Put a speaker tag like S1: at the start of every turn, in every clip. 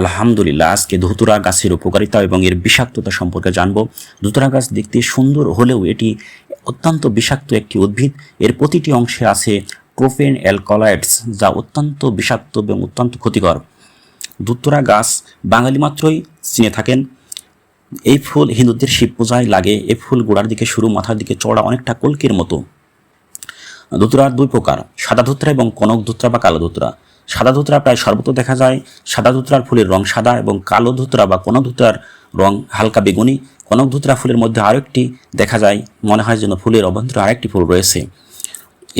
S1: আলহামদুলিল্লাহ, আজকে ধুতুরা গাছের উপকারিতা এবং এর বিষাক্ততা সম্পর্কে জানব। ধুতুরা গাছ দেখতে সুন্দর হলেও এটি অত্যন্ত বিষাক্ত একটি উদ্ভিদ। এর প্রতিটি অংশে আছে প্রোফেন অ্যালকলয়েডস যা অত্যন্ত বিষাক্ত এবং অত্যন্ত ক্ষতিকর। ধুতুরা গাছ বাঙালি মাত্রই চিনে থাকেন। এই ফুল হিন্দুদের শিব পূজায় লাগে। এই ফুল গোড়ার দিকে শুরু, মাথার দিকে চড়া অনেকটা কলকির মতো। ধুতরার দুই প্রকার, সাদা ধুতরা এবং কনক ধুতরা বা কালো ধুতরা। সাদা ধুতরা প্রায় সর্বত্র দেখা যায়। সাদা ধুতরার ফুলের রং সাদা এবং কালো ধুতরা বা কনক ধুতরার রং হালকা বেগুনি। কনক ধুতরা ফুলের মধ্যে আরেকটি দেখা যায়। মনে হয় যেন ফুলের অভ্যন্তরে আরেকটি ফুল রয়েছে।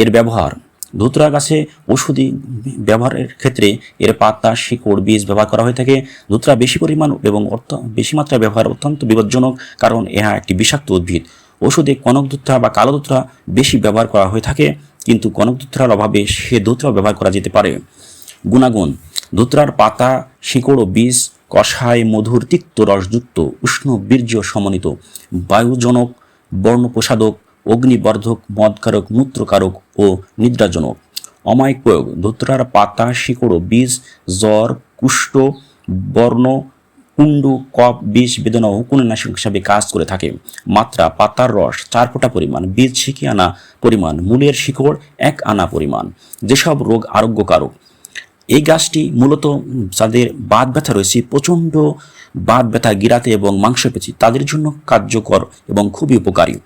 S1: এর ব্যবহার ধুতরা গাছে ওষুধি ব্যবহারের ক্ষেত্রে এর পাতা, শিকড়, বীজ ব্যবহার করা হয়ে থাকে। ধুতরা বেশি পরিমাণ এবং অর্থ, বেশি মাত্রায় ব্যবহার অত্যন্ত বিপজ্জনক, কারণ এহা একটি বিষাক্ত উদ্ভিদ। ওষুধে কনক ধুতরা বা কালো ধুতরা বেশি ব্যবহার করা হয়ে থাকে, কিন্তু কনক ধুতরার অভাবে সে ধুতরাও ব্যবহার করা যেতে পারে। গুণাগুণ, ধুতরার পাতা, শিকড় ও বীজ কষায় মধুর তিক্ত রসযুক্ত, উষ্ণ বীর্য সমন্বিত, বায়ুজনক, বর্ণপ্রসাদক, অগ্নিবর্ধক, মদকারক, মূত্রকারক ও নিদ্রাজনক। অমায়িক প্রয়োগ, ধুতরার পাতা, শিকড় বীজ, জ্বর, কুষ্ঠ, বর্ণ, কুণ্ডু কপ বিষ, বেদনা ও কুণনাশক হিসাবে কাজ করে থাকে। মাত্রা, পাতার রস, চার ফোঁটা পরিমাণ, বীজ শিখি আনা পরিমাণ, মূলের শিকড়, এক আনা পরিমাণ। যেসব রোগ আরোগ্যকারক এই গাছটি মূলত যাদের বাত ব্যথা রয়েছে, প্রচণ্ড বাত ব্যথা, গিরাতে এবং মাংসপেশি তাদের জন্য কার্যকর এবং খুবই উপকারী।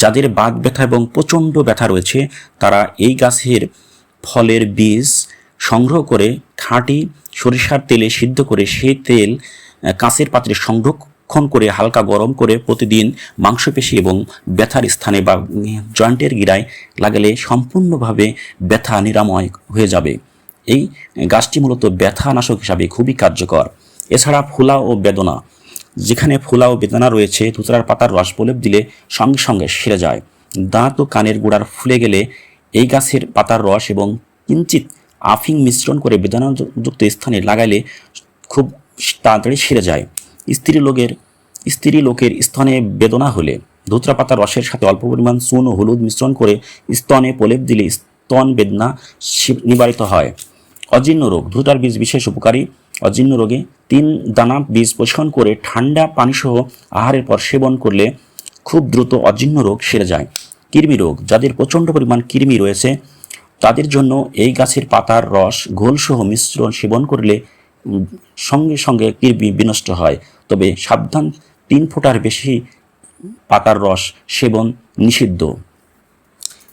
S1: যাদের বাত ব্যথা এবং প্রচণ্ড ব্যথা রয়েছে, তারা এই গাছের ফলের বীজ সংগ্রহ করে খাঁটি সরিষার তেলে সিদ্ধ করে সেই তেল কাঁচের পাত্রে সংরক্ষণ করে হালকা গরম করে প্রতিদিন মাংসপেশি এবং ব্যথার স্থানে বা জয়েন্টের গিরায় লাগালে সম্পূর্ণভাবে ব্যথা নিরাময় হয়ে যাবে। এই গাছটি মূলত ব্যথা নাশক হিসাবে খুবই কার্যকর। এছাড়া ফুলা ও বেদনা, যেখানে ফুলা ও বেদনা রয়েছে, ধুতরার পাতার রস প্রলেপ দিলে সঙ্গে সঙ্গে সেরে যায়। দাঁত ও কানের গোড়ার ফুলে গেলে এই গাছের পাতার রস এবং কিঞ্চিত আফিং মিশ্রণ করে বেদনাযুক্ত স্থানে লাগাইলে খুব তাড়াতাড়ি সেরে যায়। স্ত্রী লোকের স্ত্রী লোকের স্তনে বেদনা হলে ধুতরা পাতার রসের সাথে অল্প পরিমাণ চুন ও হলুদ মিশ্রণ করে স্তনে প্রলেপ দিলে স্তন বেদনা নিবারিত হয়। অজীর্ণ রোগ ধুতার বীজ বিশেষ উপকারী। অজীর্ণ রোগে তিন দানা বীজ পোষণ করে ঠান্ডা পানিসহ আহারের পর সেবন করলে খুব দ্রুত অজীর্ণ রোগ সেরে যায়। কৃমি রোগ, যাদের প্রচণ্ড পরিমাণ কৃমি রয়েছে, তাদের জন্য এই গাছের পাতার রস, ঘোলসহ মিশ্রণ সেবন করলে সঙ্গে সঙ্গে কৃমি বিনষ্ট হয়। তবে সাবধান তিন ফোঁটার বেশি পাতার রস সেবন নিষিদ্ধ।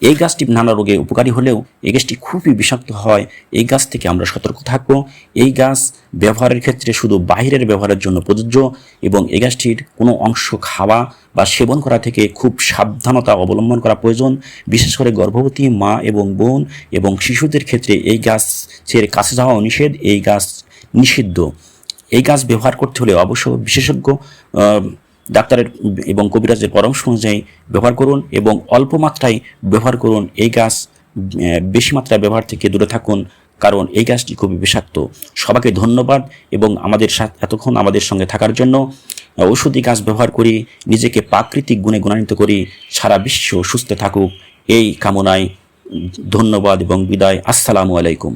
S1: এই গাছটি নানা রোগে উপকারী হলেও এই গাছটি খুবই বিষাক্ত হয়। এই গাছ থেকে আমরা সতর্ক থাকব। এই গাছ ব্যবহারের ক্ষেত্রে শুধু বাইরের ব্যবহারের জন্য প্রযোজ্য এবং এই গাছটির কোনো অংশ খাওয়া বা সেবন করা থেকে খুব সাবধানতা অবলম্বন করা প্রয়োজন। বিশেষ করে গর্ভবতী মা এবং বোন এবং শিশুদের ক্ষেত্রে এই গাছের কাছে যাওয়া নিষেধ, এই গাছ নিষিদ্ধ। এই গাছ ব্যবহার করতে হলে অবশ্য বিশেষজ্ঞ ডাক্তারের এবং কবিরাজের পরামর্শ অনুযায়ী ব্যবহার করুন এবং অল্প মাত্রায় ব্যবহার করুন। এই গাছ বেশি মাত্রায় ব্যবহার থেকে দূরে থাকুন কারণ এই গাছটি খুবই বিষাক্ত। সবাইকে ধন্যবাদ এবং আমাদের সাথে এতক্ষণ আমাদের সঙ্গে থাকার জন্য ঔষধি গাছ ব্যবহার করি, নিজেকে প্রাকৃতিক গুণে গুণান্বিত করি, সারা বিশ্ব সুস্থ থাকুক। এই কামনায় ধন্যবাদ এবং বিদায়। আসসালামু আলাইকুম।